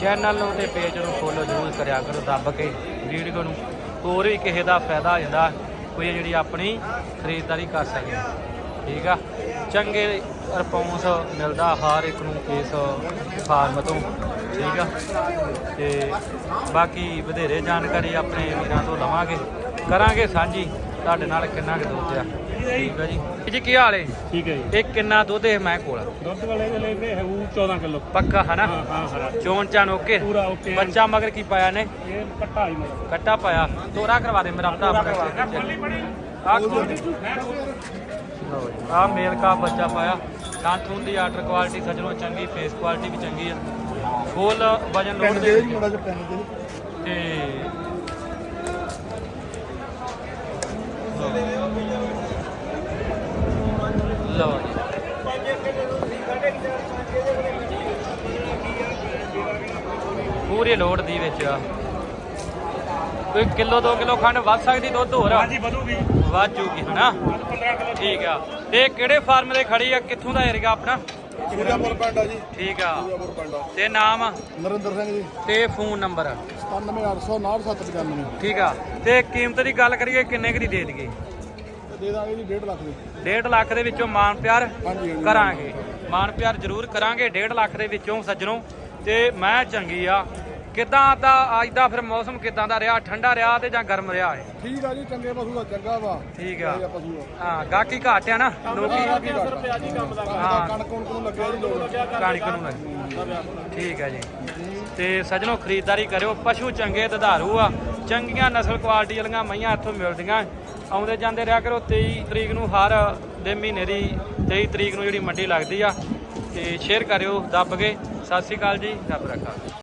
Channel ਨੂੰ ਤੇ page ਨੂੰ ਫੋਲੋ ਜ਼ਰੂਰ ਕਰਿਆ ਕਰੋ, ਦੱਬ ਕੇ ਵੀਡੀਓ ਨੂੰ। ਹੋਰ ਵੀ ਕਿਸੇ ਦਾ ਫਾਇਦਾ ਹੋ ਜਾਂਦਾ, ਕੋਈ ਜਿਹੜੀ ਆਪਣੀ ਖਰੀਦਦਾਰੀ ਕਰ ਸਕੇ। ਠੀਕ ਆ? ਚੰਗੇ ਰਿਸਪੌਂਸ ਮਿਲਦਾ ਹਰ ਇੱਕ ਨੂੰ ਇਸ ਫਾਰਮ ਤੋਂ। ਠੀਕ ਆ? ਤੇ ਬਾਕੀ ਵਧੇਰੇ ਜਾਣਕਾਰੀ ਆਪਣੇ ਵੀਰਾਂ ਤੋਂ ਲਵਾਂਗੇ। ਕਰਾਂਗੇ ਸਾਂਝੀ। ਤੁਹਾਡੇ ਨਾਲ ਕਿੰਨਾ ਕੁ ਦੁੱਧ ਆ? ਠੀਕ ਆ ਜੀ। ਇਹ ਜੀ ਕੀ ਹਾਲ ਏ? ਠੀਕ ਹੈ ਜੀ। ਇਹ ਕਿੰਨਾ ਦੁੱਧ ਹੈ ਮੈਂ ਕੋਲ? ਦੁੱਧ ਵਾਲੇ ਦੇ ਲਈ ਹੈ ਉਹ 14 ਕਿਲੋ। ਪੱਕਾ ਹਨਾ? ਹਾਂ ਹਾਂ ਹਰਾ ਚੋਣ ਚਾਨ ਓਕੇ? ਪੂਰਾ ਓਕੇ ਬੱਚਾ ਮਗਰ ਕੀ ਪਾਇਆ ਨੇ? ਇਹ ਕੱਟਾ ਹੀ ਮਤਲਬ ਕੱਟਾ ਪਾਇਆ। ਤੋਰਾ ਕਰਵਾ ਦੇ ਮੇਰਾ ਭਰਾ। ਆ ਆ ਮੇਲ ਕਾ ਬੱਚਾ ਪਾਇਆ। ਕਾਂਥੂ ਦੀ ਆਰਡਰ ਕੁਆਲਿਟੀ ਸਜਣੋ ਚੰਗੀ ਫੇਸ ਕੁਆਲਿਟੀ ਵੀ ਚੰਗੀ ਆ। ਫੁੱਲ ਵਜਨ ਲੋਡ ਦੇ ਵਿੱਚ ਤੇ ਲਓ ਜੀ ਪੂਰੀ ਲੋਡ ਦੀ ਵਿੱਚ ਆ। ਕੋਈ ਕਿਲੋ 2 ਕਿਲੋ ਖੰਡ ਵੱਧ ਸਕਦੀ ਦੁੱਧ ਹੋਰ ਹਾਂਜੀ ਵਧੂਗੀ। ਵੱਧ ਜੂਗੀ ਹਨਾ? 15 ਕਿਲੋ ਠੀਕ ਆ। ਤੇ ਕਿਹੜੇ ਫਾਰਮ ਦੇ ਖੜੀ ਆ? ਕਿੱਥੋਂ ਦਾ ਏਰੀਆ ਆਪਣਾ? ਸੂਰਜਾਪੁਰ ਪਿੰਡ ਆ ਜੀ। ਠੀਕ ਆ। ਸੂਰਜਾਪੁਰ ਪਿੰਡ ਆ। ਤੇ ਨਾਮ? ਨਰਿੰਦਰ ਸਿੰਘ ਜੀ। ਤੇ ਫੋਨ ਨੰਬਰ? 97859 ਠੀਕ ਆ। ਤੇ ਕੀਮਤ ਦੀ ਗੱਲ ਕਰੀਏ ਕਿੰਨੇ ਕੁ ਦੀ ਦੇ ਦਈਏ? ਦੇ ਦਾਂਗੇ ਜੀ 1.5 ਲੱਖ ਦੀ। 1.5 ਲੱਖ ਦੇ ਵਿੱਚੋਂ ਮਾਨ ਪਿਆਰ ਹਾਂਜੀ ਹਾਂਜੀ। ਕਰਾਂਗੇ। ਮਾਨ ਪਿਆਰ ਜ਼ਰੂਰ ਕਰਾਂਗੇ 1.5 ਲੱਖ ਦੇ ਵਿੱਚੋਂ ਸੱਜਣੋ। ਤੇ ਮੈਂ ਚੰਗੀ ਆ। ਕਿਦਾਂ ਦਾ ਅੱਜ ਦਾ ਫਿਰ ਮੌਸਮ ਕਿਦਾਂ ਦਾ ਰਿਹਾ? ਠੰਡਾ ਰਿਹਾ ਤੇ ਜਾਂ ਗਰਮ ਰਿਹਾ ਹੈ ਠੀਕ ਆ ਜੀ ਚੰਗੇ ਪਸ਼ੂ ਦਾ ਚੰਗਾ ਵਾ। ਠੀਕ ਆ। ਇਹ ਆ ਪਸ਼ੂ ਆ। ਹਾਂ ਗਾਹਕੀ ਘਾਟ ਆ ਨਾ ਲੋਕੀ। ਰੁਪਿਆ ਜੀ ਕੰਮ ਦਾ। ਹਾਂ। ਕਣਕ ਕੁਣਕ ਨੂੰ ਲੱਗਿਆ ਜੀ ਲੋਕ ਕਣਕ ਨੂੰ ਲੱਗ ਠੀਕ ਹੈ ਜੀ। ਤੇ ਸੱਜਣੋ ਖਰੀਦਦਾਰੀ ਕਰਿਓ। ਪਸ਼ੂ ਚੰਗੇ ਦੁਧਾਰੂ ਆ। ਚੰਗੀਆਂ ਨਸਲ ਕੁਆਲਿਟੀ ਵਾਲੀਆਂ ਮਈਆਂ ਇੱਥੋਂ ਮਿਲਦੀਆਂ। ਆਉਂਦੇ ਜਾਂਦੇ ਰਿਹਾ ਕਰੋ 23 ਤਰੀਕ ਨੂੰ ਹਰ ਦੇ ਮਹੀਨੇ ਦੀ 23 ਤਰੀਕ ਨੂੰ ਜਿਹੜੀ ਮੰਡੀ ਲੱਗਦੀ ਆ, ਤੇ ਸ਼ੇਅਰ ਕਰਿਓ, ਦੱਬ ਕੇ। ਸਤਿ ਸ਼੍ਰੀ ਅਕਾਲ ਜੀ, ਰੱਬ ਰੱਖਾ।